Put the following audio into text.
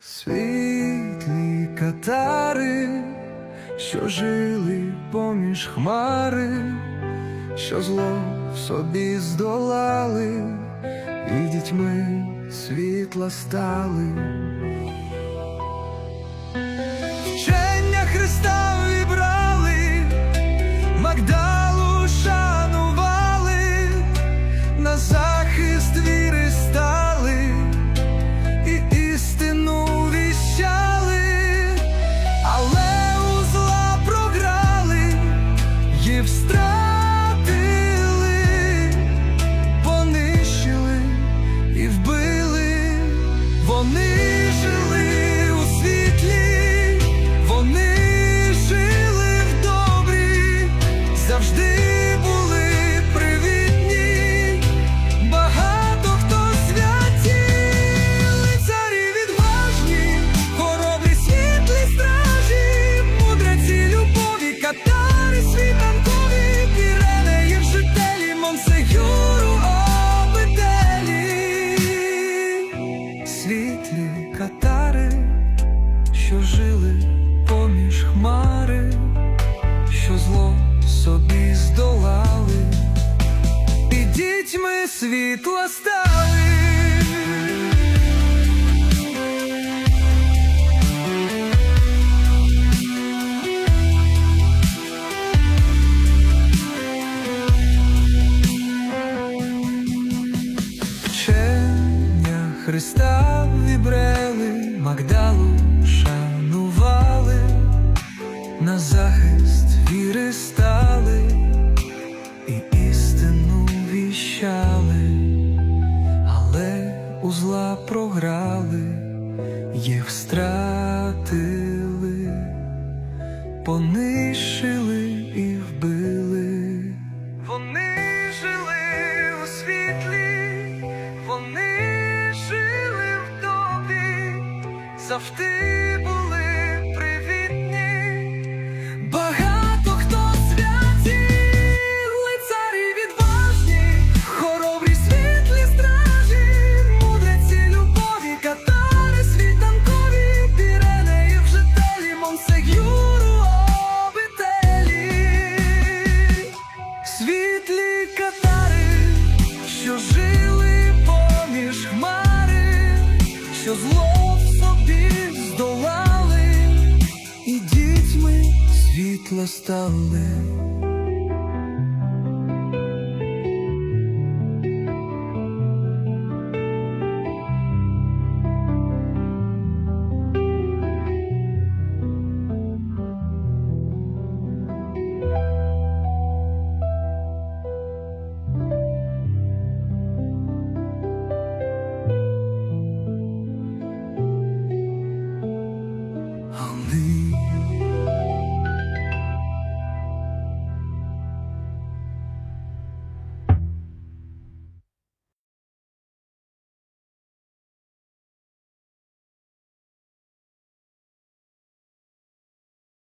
Світлі катари, що жили поміж хмари, що зло в собі здолали, і дітьми світла стали. Катари, що жили поміж хмари, що зло собі здолали і дітьми світла стали. Христа вібрели, Магдалу шанували, на захист віри стали і істину віщали, але у зла програли, їх стратили, понищили завжди світла стали.